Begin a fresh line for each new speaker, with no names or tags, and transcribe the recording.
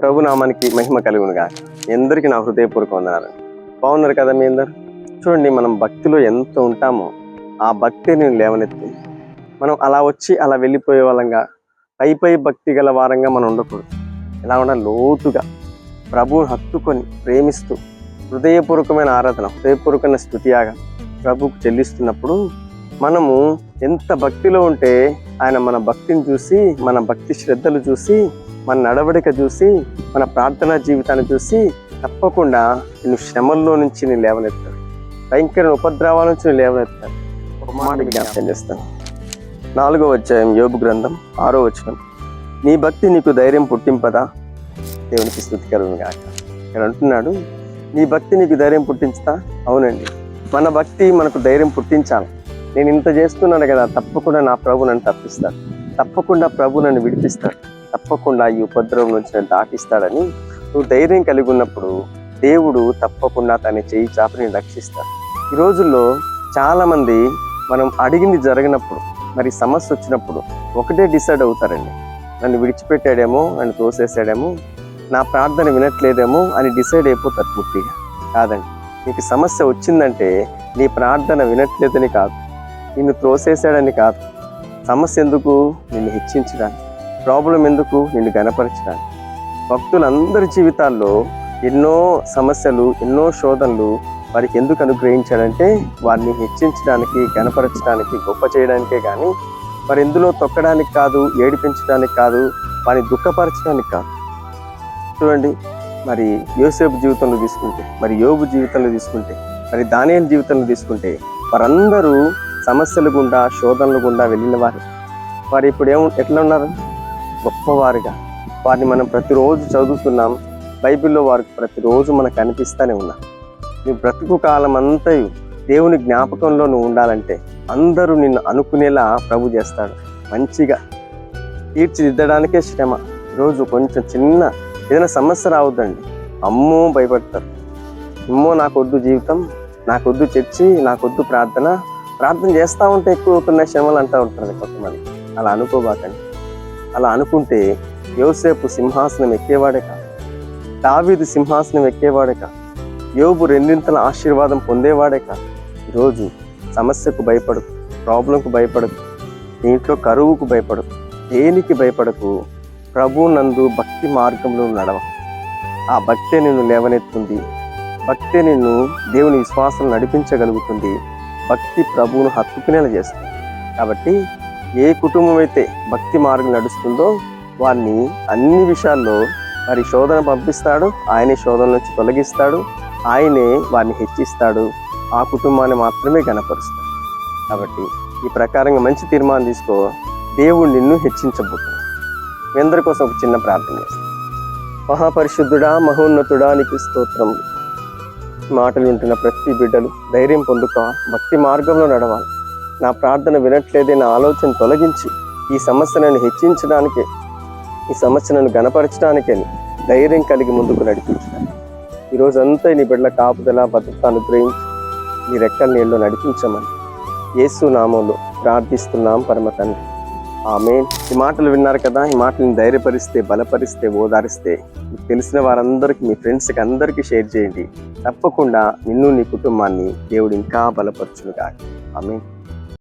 ప్రభు నామానికి మహిమ కలుగునుగా. ఎందరికీ నా హృదయపూర్వక ఉన్నారు బాగున్నారు కదా మీ అందరు చూడండి మనం భక్తిలో ఎంత ఉంటామో ఆ భక్తి నేను లేవనెత్తుంది మనం అలా వచ్చి అలా వెళ్ళిపోయే వాళ్ళంగా పై పై భక్తి గల వారంగా మనం ఉండకూడదు. ఎలా ఉండాలి లోతుగా ప్రభువును హత్తుకొని ప్రేమిస్తూ హృదయపూర్వకమైన ఆరాధన హృదయపూర్వకమైన స్థుతియాగా ప్రభుకు చెల్లిస్తున్నప్పుడు మనము ఎంత భక్తిలో ఉంటే ఆయన మన భక్తిని చూసి మన భక్తి శ్రద్ధలు చూసి మన నడవడిక చూసి మన ప్రార్థనా జీవితాన్ని చూసి తప్పకుండా నేను శ్రమల్లో నుంచి నేను లేవనెత్తాను భయంకర ఉపద్రవాల నుంచి నేను లేవనెత్తాను ఒక మాట జ్ఞాపకం చేస్తాను. నాలుగో అధ్యాయం యోగు గ్రంథం ఆరో వచనం. నీ భక్తి నీకు ధైర్యం పుట్టింపదా? దేవునికి స్థుతికరుని గాక. ఇక్కడ అంటున్నాడు నీ భక్తి నీకు ధైర్యం పుట్టించుతా? అవునండి. మన భక్తి మనకు ధైర్యం పుట్టించాలి. నేను ఇంత చేస్తున్నాను కదా తప్పకుండా నా ప్రభు నన్ను తప్పిస్తాను తప్పకుండా ప్రభు నన్ను విడిపిస్తాడు. తప్పకుండా ఈ ఉపద్రవం నుంచి దాటిస్తాడని నువ్వు ధైర్యం కలిగి ఉన్నప్పుడు దేవుడు తప్పకుండా తన చేయి చాపని రక్షిస్తాడు. ఈ రోజుల్లో చాలామంది మనం అడిగింది జరిగినప్పుడు మరి సమస్య వచ్చినప్పుడు ఒకటే డిసైడ్ అవుతారండి. నన్ను విడిచిపెట్టాడేమో నన్ను తోసేసాడేమో నా ప్రార్థన వినట్లేదేమో అని డిసైడ్ అయిపోతారు పూర్తిగా. కాదండి. నీకు సమస్య వచ్చిందంటే నీ ప్రార్థన వినట్లేదని కాదు. నిన్ను త్రోసేసాడని కాదు. సమస్య ఎందుకు? నిన్ను హెచ్చించడానికి. ప్రాబ్లం ఎందుకు? నిన్ను గనపరచడానికి భక్తులందరి జీవితాల్లో ఎన్నో సమస్యలు ఎన్నో శోధనలు వారికి ఎందుకు అనుగ్రహించాడంటే వారిని హెచ్చించడానికి గనపరచడానికి గొప్ప చేయడానికే కానీ వారి ఎందులో తొక్కడానికి కాదు ఏడిపించడానికి కాదు వారిని దుఃఖపరచడానికి కాదు. చూడండి మరి యోసేపు జీవితంలో తీసుకుంటే మరి యోగు జీవితంలో తీసుకుంటే మరి దానియల్ జీవితంలో తీసుకుంటే వారందరూ సమస్యల గుండా శోధనల గుండా వెళ్ళిన వారు. వారు ఇప్పుడు ఏం ఎట్లా ఉన్నారు? గొప్పవారుగా. వారిని మనం ప్రతిరోజు చదువుతున్నాం. బైబిల్లో వారికి ప్రతిరోజు మనకు కనిపిస్తూనే ఉన్నా. నీ బ్రతుకు కాలం అంతయు దేవుని జ్ఞాపకంలో నువ్వు ఉండాలంటే అందరూ నిన్ను అనుకునేలా ప్రభు చేస్తాడు. మంచిగా తీర్చిదిద్దడానికే శ్రమ. ఈరోజు కొంచెం చిన్న ఏదైనా సమస్య రావద్దండి. అమ్మో భయపడతారు. అమ్మో నాకొద్దు జీవితం నాకొద్దు చర్చి నాకొద్దు ప్రార్థన. ప్రార్థన చేస్తూ ఉంటే ఎక్కువ అవుతున్నాయి శ్రమలు అంటూ ఉంటారు కొంతమంది. అలా అనుకోబాకండి. అలా అనుకుంటే యోసేపు సింహాసనం ఎక్కేవాడే కాదు. దావీదు సింహాసనం ఎక్కేవాడే కాదు. యోబు రెండింతల ఆశీర్వాదం పొందేవాడే కాదు. ఈరోజు సమస్యకు భయపడకు ప్రాబ్లంకు భయపడకు దీంట్లో కరువుకు భయపడకు దేనికి భయపడకు ప్రభు నందు భక్తి మార్గంలో నడవ. ఆ భక్తే నిన్ను లేవనెత్తుంది. భక్తే నిన్ను దేవుని విశ్వాసం నడిపించగలుగుతుంది. భక్తి ప్రభువును హత్తుకునేలా చేస్తుంది. కాబట్టి ఏ కుటుంబం అయితే భక్తి మార్గం నడుస్తుందో వారిని అన్ని విషయాల్లో మరి శోధన పంపిస్తాడు. ఆయనే శోధన నుంచి తొలగిస్తాడు. ఆయనే వారిని హెచ్చిస్తాడు. ఆ కుటుంబాన్ని మాత్రమే కనపరుస్తాడు కాబట్టి ఈ ప్రకారంగా మంచి తీర్మానం తీసుకో. దేవుడు నిన్ను హెచ్చించబోతున్నాడు. మీ అందరి కోసం ఒక చిన్న ప్రార్థన చేస్తాను మహాపరిశుద్ధుడా మహోన్నతుడా నీకు స్తోత్రం. మాటలు వింటున్న ప్రతి బిడ్డలు ధైర్యం పొందుక భక్తి మార్గంలో నడవాలి. నా ప్రార్థన వినట్లేదే నా ఆలోచన తొలగించి. ఈ సమస్యలను హెచ్చించడానికే ఈ సమస్యలను గనపరచడానికే ధైర్యం కలిగి ముందుకు నడిపించడానికి ఈరోజు అంతా నీ బిడ్డల కాపుదల భద్రత అనుగ్రహించి. నీ రెక్కల నీళ్ళు నడిపించమని యేసు నామంలో ప్రార్థిస్తున్నాం పరమ తండ్రి. ఆమె ఈ మాటలు విన్నారు కదా ఈ మాటలను ధైర్యపరిస్తే బలపరిస్తే ఓదారిస్తే మీకు తెలిసిన వారందరికీ మీ ఫ్రెండ్స్కి అందరికీ షేర్ చేయండి. తప్పకుండా నిన్ను నీ కుటుంబాన్ని దేవుడు ఇంకా బలపరచునుగా ఆమె